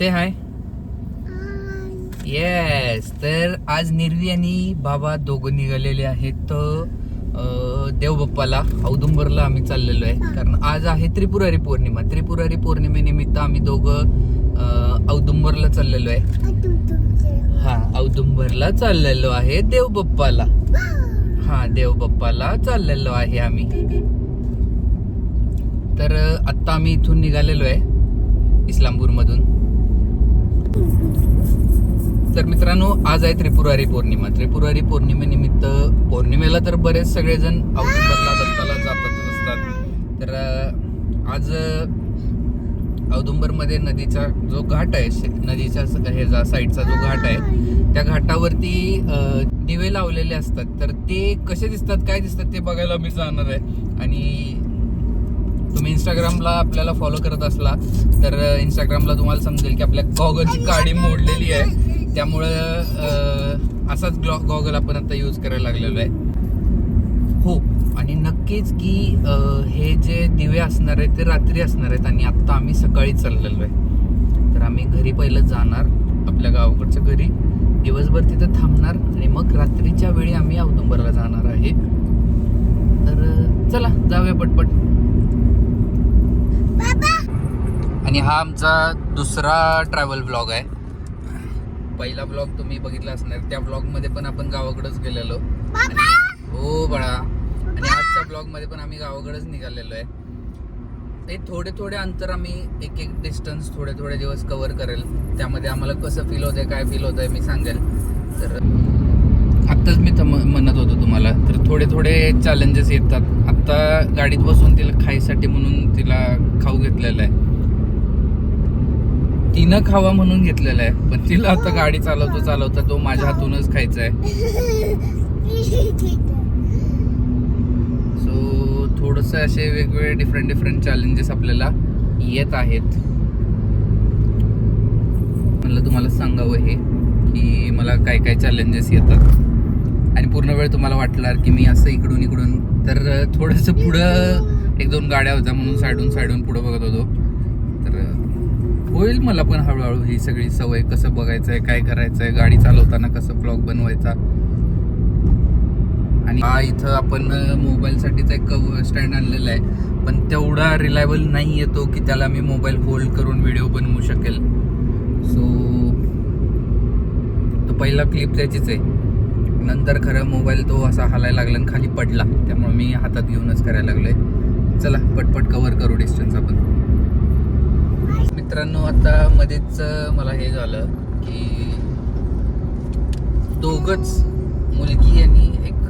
से हाय yes तर आज निर्वी आणि बाबा दोघं निघालेले आहेत देवबाप्पाला औदुंबरला आम्ही चाललेलो आहे. कारण आज आहे त्रिपुरारी पौर्णिमा. त्रिपुरारी पौर्णिमेनिमित्त आम्ही दोघं औदुंबरला चाललेलो आहे. हा औदुंबरला चाललेलो आहे देवबाप्पाला. हा देवबाप्पाला चाललेलो आहे आम्ही. तर आत्ता आम्ही इथून निघालेलो आहे इस्लामपूर मधून तर मित्रांनो आज आहे त्रिपुरारी पौर्णिमा. त्रिपुरारी पौर्णिमेनिमित्त पौर्णिमेला तर बरेच सगळेजण औदुंबरला दत्ताला जातच असतात तर आज औदुंबरमध्ये नदीचा जो घाट आहे शे- नदीच्या हे जा साईडचा जो घाट आहे त्या घाटावरती दिवे लावलेले असतात. तर ते कसे दिसतात काय दिसतात ते बघायला मी जाणार आहे. आणि तुम्ही इंस्टाग्रामला आपल्याला फॉलो करत असला तर इंस्टाग्रामला तुम्हाला समजेल की आपल्या गॉगलची काडी मोडलेली आहे. त्यामुळं असाच ग्लॉ गॉगल आपण आता यूज करायला लागलेलो आहे. हो आणि नक्कीच की हे जे दिवे असणार आहेत ते रात्री असणार आहेत आणि आत्ता आम्ही सकाळी चाललेलो आहे. तर आम्ही घरी पहिलं जाणार आपल्या गावाकडच्या घरी. दिवसभर तिथं थांबणार आणि मग रात्रीच्या वेळी आम्ही औदुंबरला जाणार आहे. तर चला जाऊया पटपट. आणि हा आमचा दुसरा ट्रॅव्हल ब्लॉग आहे. पहिला ब्लॉग तुम्ही बघितला असणार. त्या ब्लॉगमध्ये पण आपण गावाकडेच गेलेलो. हो बाळा. आणि आजच्या ब्लॉगमध्ये पण आम्ही गावाकडेच निघालेलो आहे. ते थोडे थोडे अंतर आम्ही एक एक डिस्टन्स थोडे थोडे दिवस कव्हर करेल. त्यामध्ये आम्हाला कसं फील होतंय काय फील होतंय मी सांगेल. तर आत्ताच मी म्हणत होतो तुम्हाला तर थोडे थोडे चॅलेंजेस येतात. आत्ता गाडीत बसून तिला खायसाठी म्हणून तिला खाऊ घेतलेला आहे तिनं खावा म्हणून घेतलेला आहे. पण तिला आता गाडी चालवतो चालवता तो माझ्या हातूनच खायचा आहे सो थोडस असे वेगवेगळे डिफरंट डिफरंट चॅलेंजेस आपल्याला येत आहेत. म्हणलं तुम्हाला सांगावं हे की मला काय काय चॅलेंजेस येतात. आणि पूर्ण वेळ तुम्हाला वाटणार की मी असं इकडून इकडून तर थोडंसं पुढं एक दोन गाड्या होत्या म्हणून साईडून साईडून पुढं बघत होतो. तर होईल मला पण हळूहळू ही सगळी सवय कसं बघायचं आहे काय करायचं आहे गाडी चालवताना कसं ब्लॉग बनवायचा. आणि हा इथं आपण मोबाईलसाठीचा एक स्टँड आणलेला आहे. पण तेवढा रिलायबल नाही येतो की त्याला मी मोबाईल होल्ड करून व्हिडिओ बनवू शकेल. सो तो पहिला क्लिप त्याचीच आहे. नंतर खरं मोबाईल तो असा हालायला लागला आणि खाली पडला. त्यामुळे मी हातात घेऊनच करायला लागलोय. चला पटपट कवर करू डिस्टन्स आपण. मित्रांनो आता मध्येच मला हे झालं की दोघंच मुलगी आणि एक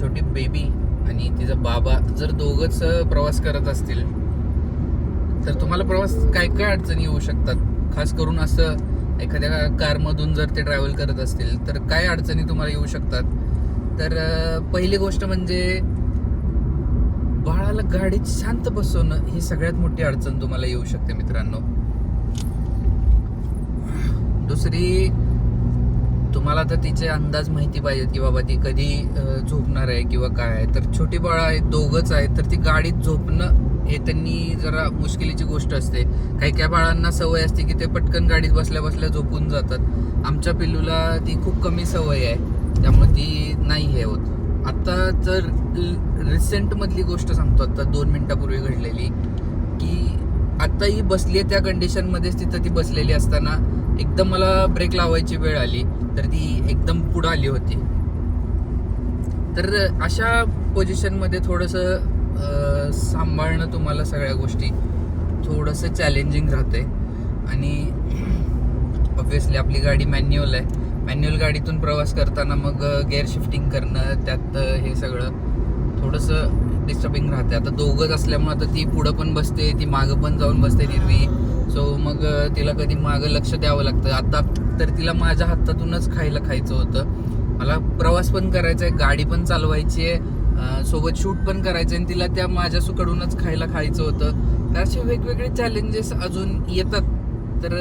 छोटी बेबी आणि तिचा बाबा जर दोघंच प्रवास करत असतील तर तुम्हाला प्रवास काय काय अडचणी येऊ शकतात? खास करून असं एखाद्या कारमधून जर ते ट्रॅव्हल करत असतील तर काय अडचणी तुम्हाला येऊ शकतात? तर पहिली गोष्ट म्हणजे बाळाला गाडीत शांत बसवणं ही सगळ्यात मोठी अडचण तुम्हाला येऊ शकते मित्रांनो. दुसरी तुम्हाला तर तिचे अंदाज माहिती पाहिजेत की बाबा ती कधी झोपणार आहे किंवा काय आहे. तर छोटी बाळ आहेत दोघंच आहेत तर ती गाडीत झोपणं हे त्यांनी जरा मुश्किलीची गोष्ट असते. काही काही बाळांना सवय असते की ते पटकन गाडीत बसल्या बसल्या झोपून जातात. आमच्या पिल्लूला ती खूप कमी सवय आहे त्यामुळे ती नाही हे होत. आता जर रिसेंट मधली गोष्ट सांगतो आता दोन मिनिटापूर्वी घडलेली की आता ही बसली आहे त्या कंडिशन मध्येच तिथं ती बसलेली असताना एकदम मला ब्रेक लावायची वेळ आली तर ती एकदम पुढं आली होती. तर अशा पोझिशनमध्ये मध्ये थोडस सांभाळणं तुम्हाला सगळ्या गोष्टी थोडस चॅलेंजिंग राहते आणि ऑब्विसली आपली गाडी मॅन्युअल आहे. मॅन्युअल गाडीतून प्रवास करताना मग गेअर शिफ्टिंग करणं त्यात हे सगळं थोडंसं डिस्टर्बिंग राहते आता दोघंच असल्यामुळे आता ती पुढं पण बसते ती मागं पण जाऊन बसते निर्वी. सो मग तिला कधी मागं लक्ष द्यावं लागतं. आता तर तिला माझ्या हातातूनच खायला खायचं होतं. मला प्रवास पण करायचा आहे गाडी पण चालवायची आहे सोबत शूट पण करायचं आहे आणि तिला त्या माझ्या सुकडूनच खायला खायचं होतं. तर असे वेगवेगळे चॅलेंजेस अजून येतात. तर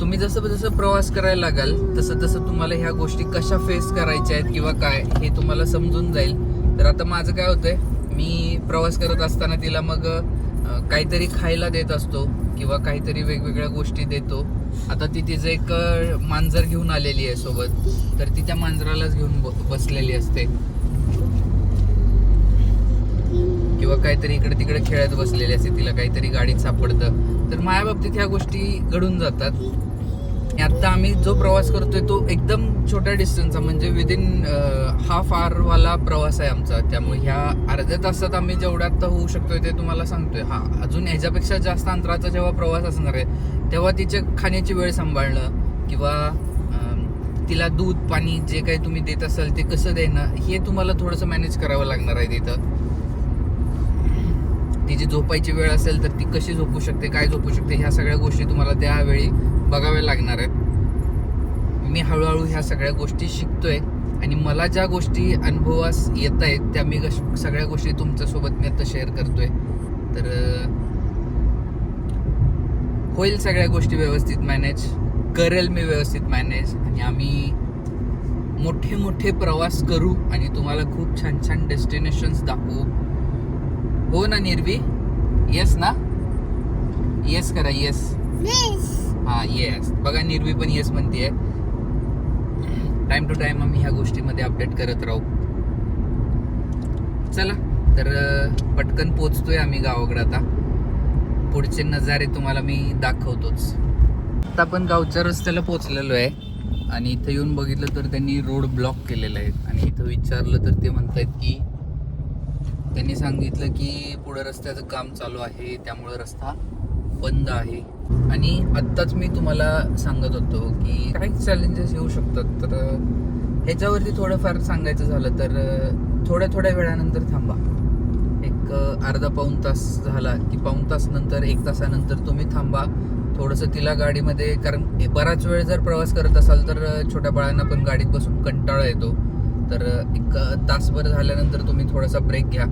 तुम्ही जसं जसं प्रवास करायला लागाल तसं तसं तुम्हाला ह्या गोष्टी कशा फेस करायच्या आहेत किंवा काय हे तुम्हाला समजून जाईल. तर आता माझं काय होतंय मी प्रवास करत असताना तिला मग काहीतरी खायला देत असतो किंवा काहीतरी वेगवेगळ्या गोष्टी देतो. आता ती तिचं एक मांजर घेऊन आलेली आहे सोबत. तर ती त्या मांजरालाच घेऊन ब- बसलेली असते. किंवा काहीतरी इकडे तिकडे खेळत बसलेली असते तिला काहीतरी गाडीत सापडतं. तर माझ्या बाबतीत ह्या गोष्टी घडून जातात. आता आम्ही जो प्रवास करतोय तो एकदम छोट्या डिस्टन्सचा म्हणजे विदिन हाफ वाला प्रवास आहे आमचा. त्यामुळे ह्या अर्ध्या तासात आम्ही जेवढ्या आत्ता होऊ शकतोय ते तुम्हाला सांगतोय. हा अजून ह्याच्यापेक्षा जास्त अंतराचा जेव्हा प्रवास असणार आहे तेव्हा तिच्या खाण्याची वेळ सांभाळणं किंवा तिला दूध पाणी जे काही तुम्ही देत असाल ते कसं देणं हे तुम्हाला थोडंसं मॅनेज करावं लागणार आहे तिथं. तिची झोपायची वेळ असेल तर ती कशी झोपू शकते काय झोपू शकते ह्या सगळ्या गोष्टी तुम्हाला त्यावेळी बघाव्या लागणार आहेत. मी हळूहळू ह्या सगळ्या गोष्टी शिकतोय आणि मला ज्या गोष्टी अनुभवास येत आहेत त्या मी कश- सगळ्या गोष्टी तुमच्यासोबत मी आता शेअर करतोय. तर होईल सगळ्या गोष्टी व्यवस्थित मॅनेज करेल मी व्यवस्थित मॅनेज आणि आम्ही मोठे मोठे प्रवास करू आणि तुम्हाला खूप छान छान डेस्टिनेशन्स दाखवू. हो ना निर्वी येस ना येस करा येस हा येस बघा निर्वी पण येस म्हणतीये. टाइम टू टाइम आम्ही ह्या गोष्टीमध्ये अपडेट करत राहू. चला तर पटकन पोचतोय आम्ही गावाकडे आता. पुढचे नजारे तुम्हाला मी दाखवतोच. आता आपण गावच्या रस्त्याला पोचलेलो आहे. आणि इथं येऊन बघितलं तर त्यांनी रोड ब्लॉक केलेला आहे. आणि इथं विचारलं तर ते म्हणतायत की त्यांनी सांगितलं की पुढे रस्त्याचं काम चालू आहे त्यामुळं रस्ता बंद आहे. आणि आत्ताच मी तुम्हाला सांगत होतो की काही चॅलेंजेस येऊ शकतात तर ह्याच्यावरती थोडंफार सांगायचं झालं तर थोड्या थोड्या वेळानंतर थांबा. एक अर्धा पाऊण तास झाला की पाऊण तास नंतर एक तासानंतर तुम्ही थांबा. थोडंसं तिला गाडीमध्ये कारण बराच वेळ जर प्रवास करत असाल तर छोट्या बाळांना पण गाडीत बसून कंटाळा येतो. तर एक तासभर झाल्यानंतर तुम्ही थोडासा ब्रेक घ्या.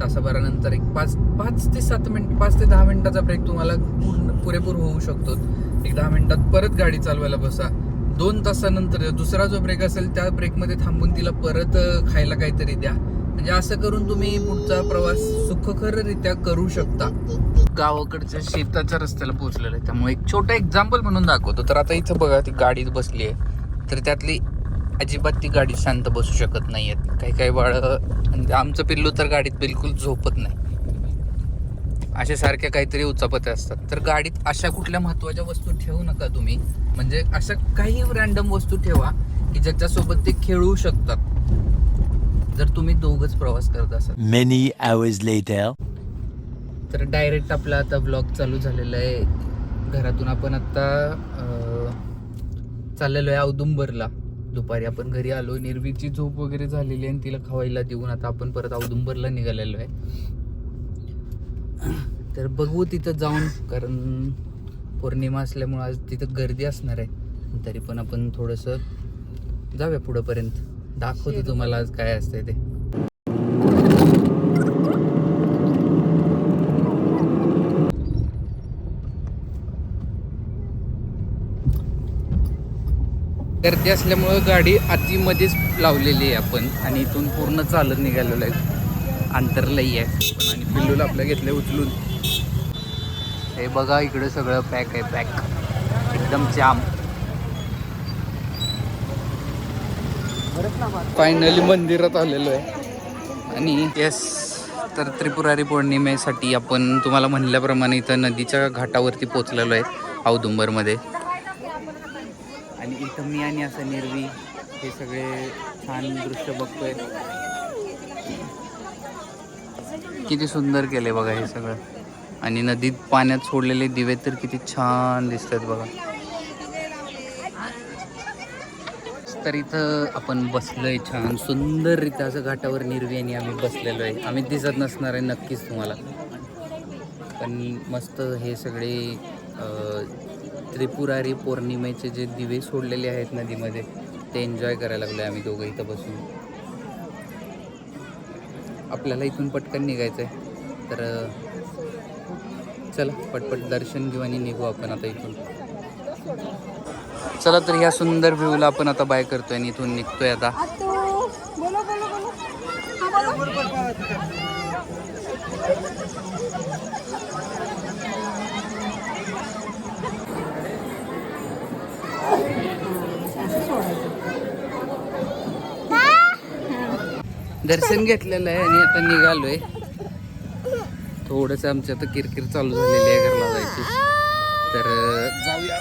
तासाभरानंतर एक पाच पाच ते सात मिनिट पाच ते दहा मिनिटाचा ब्रेक तुम्हाला पूर्ण पुरेपूर होऊ शकतो. एक दहा मिनिटात परत गाडी चालवायला बसा. दोन तासानंतर दुसरा जो ब्रेक असेल त्या ब्रेकमध्ये थांबून तिला परत खायला काहीतरी द्या. म्हणजे असं करून तुम्ही पुढचा प्रवास सुखकररित्या करू शकता. गावाकडच्या शेताच्या रस्त्याला पोहोचलेलं आहे. त्यामुळे एक छोटं एक्झाम्पल म्हणून दाखवतो. तर आता इथं बघा ती गाडीत बसली आहे. तर त्यातली अजिबात ती गाडी शांत बसू शकत नाही आहेत काही काही बाळ आमचं पिल्लू तर गाडीत बिलकुल झोपत नाही. अशा सारख्या काहीतरी उचापते असतात. तर गाडीत अशा कुठल्या महत्त्वाच्या वस्तू ठेवू नका तुम्ही. म्हणजे अशा काही रॅन्डम वस्तू ठेवा की ज्याच्यासोबत ते खेळू शकतात. जर तुम्ही दोघच प्रवास करत असाल. Many hours later. तर डायरेक्ट आपला आता ब्लॉग चालू झालेला आहे. घरातून आपण आता चाललेलो आहे औदुंबरला. दुपारी आपण घरी आलो निर्वीची झोप वगैरे झालेली आहे आणि तिला खवायला देऊन आता आपण परत औदुंबरला निघालेलो आहे. तर बघू तिथं जाऊन कारण पौर्णिमा असल्यामुळं आज तिथं गर्दी असणार आहे. तरी पण आपण थोडंसं जाऊया पुढंपर्यंत दाखवतो तुम्हाला आज काय असतंय ते. गर्दी असल्यामुळं गाडी आतीमध्येच लावलेली आहे आपण आणि इथून पूर्ण चालत निघालेलो आहे. अंतर लई आहे. पण आणि पिल्लूला आपल्या घेतले उचलून. हे बघा इकडं सगळं पॅक आहे पॅक एकदम जाम. फायनली मंदिरात आलेलो आहे. आणि येस तर त्रिपुरारी पौर्णिमेसाठी आपण तुम्हाला म्हणल्याप्रमाणे इथं नदीच्या घाटावरती पोचलेलो आहे औदुंबरमध्ये. इथं मी आणि असं निर्वी हे सगळे छान दृश्य बघतोय. किती सुंदर केले बघा हे सगळं. आणि नदीत पाण्यात सोडलेले दिवे तर किती छान दिसतात बघा. तर इथं आपण बसलोय छान सुंदररित्या असं घाटावर निर्वी आणि आम्ही बसलेलो आहे. आम्ही दिसत नसणार आहे नक्कीच तुम्हाला. पण मस्त हे सगळे त्रिपुरारी पौर्णिमेचे जे दिवे सोडलेले आहेत नदीमध्ये ते एन्जॉय करायला लागलो आम्ही दोघं इथं बसून. आपल्याला इथून पटकन निघायचं आहे तर चला पटपट दर्शन घेऊ आणि निघू आपण आता इथून. चला तर ह्या सुंदर व्ह्यूला आपण आता बाय करतोय आणि इथून निघतोय आता. दर्शन घेतलेलं आहे आणि आता निघालोय. थोडस आमची आता किरकिर चालू झालेली आहे घरला जायची. तर जाऊया.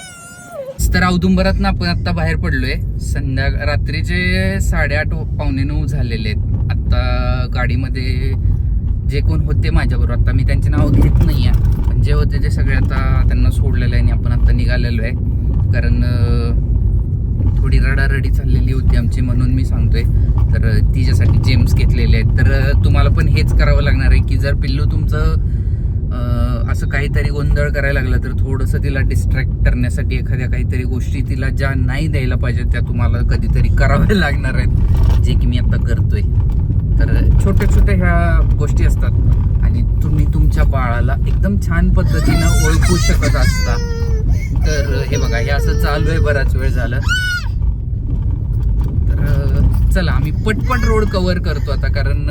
तर औदुंबरात आपण आता बाहेर पडलोय. संध्या रात्रीचे साडेआठ पावणे नऊ झालेले आहेत. आता गाडीमध्ये जे कोण होते माझ्याबरोबर आता मी त्यांचे नाव घेत नाही आहे पण जे होते ते सगळे आता त्यांना सोडलेलं आहे आणि आपण आता निघालेलो आहे. कारण थोडी रडारडी चाललेली होती आमची म्हणून मी सांगतोय. तर तिच्यासाठी जेम्स घेतलेले आहेत. तर तुम्हाला पण हेच करावं लागणार आहे की जर पिल्लू तुमचं असं काहीतरी गोंधळ करायला लागलं तर थोडंसं तिला डिस्ट्रॅक्ट करण्यासाठी एखाद्या काहीतरी गोष्टी तिला ज्या नाही द्यायला पाहिजेत त्या तुम्हाला कधीतरी कराव्या लागणार आहेत जे की मी आता करतोय. तर छोट्या छोट्या ह्या गोष्टी असतात आणि तुम्ही तुमच्या बाळाला एकदम छान पद्धतीनं ओळखू शकत असता. तर हे बघा हे असं चालू आहे बराच वेळ झालं. चला आम्ही पटपट रोड कवर करतो आता कारण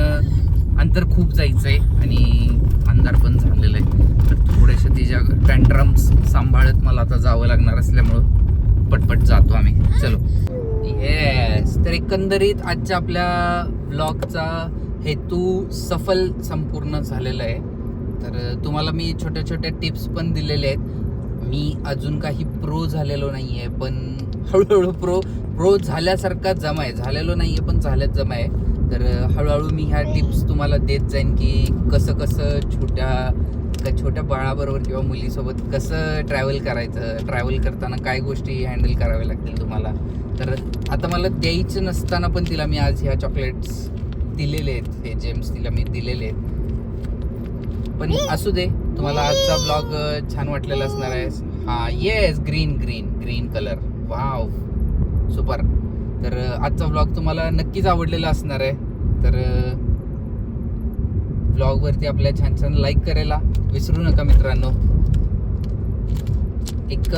अंतर खूप जायचं आहे आणि अंधार पण झालेलं आहे. तर थोड्याशा तिच्या टँट्रम्स सांभाळत मला आता जावं लागणार असल्यामुळं पटपट जातो आम्ही. चलो. येस तर एकंदरीत आजच्या आपल्या ब्लॉगचा हेतू सफल संपूर्ण झालेला आहे. तर तुम्हाला मी छोट्या छोट्या टिप्स पण दिलेले आहेत. मी अजून काही प्रो झालेलो नाही आहे पण हळूहळू प्रो प्रो झाल्यासारखा जमा आहे झालेलो नाही आहे पण झाल्यात जमा आहे तर हळूहळू मी ह्या टिप्स तुम्हाला देत जाईन की कसं कसं छोट्या का छोट्या बाळाबरोबर किंवा मुलीसोबत कसं ट्रॅव्हल करायचं ट्रॅव्हल करताना काय गोष्टी हँडल कराव्या लागतील तुम्हाला. तर आता मला द्यायचं नसताना पण तिला मी आज ह्या चॉकलेट्स दिलेले आहेत हे जेम्स तिला मी दिलेले आहेत. पण असू दे तुम्हाला आजचा ब्लॉग छान वाटलेला असणार आहे. हा yes green green green colour wow super. तर आजचा ब्लॉग तुम्हाला नक्कीच आवडलेला असणार आहे. तर ब्लॉगवरती आपल्या छान छान लाईक करायला विसरू नका मित्रांनो. एक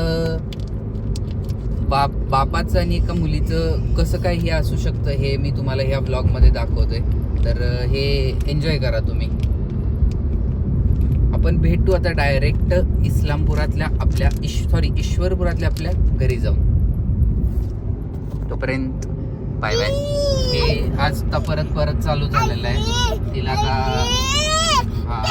बाप बापाचं आणि एका मुलीचं कसं काय हे असू शकतं हे मी तुम्हाला ह्या ब्लॉगमध्ये दाखवतोय. तर हे एन्जॉय करा तुम्ही. आपण भेटू आता डायरेक्ट इस्लामपुरातल्या आपल्या सॉरी ईश्वरपुरातल्या आपल्या घरी जाऊन. तोपर्यंत बाय बाय. हे आज तर परत परत चालू झालेलं आहे. तिला का हा.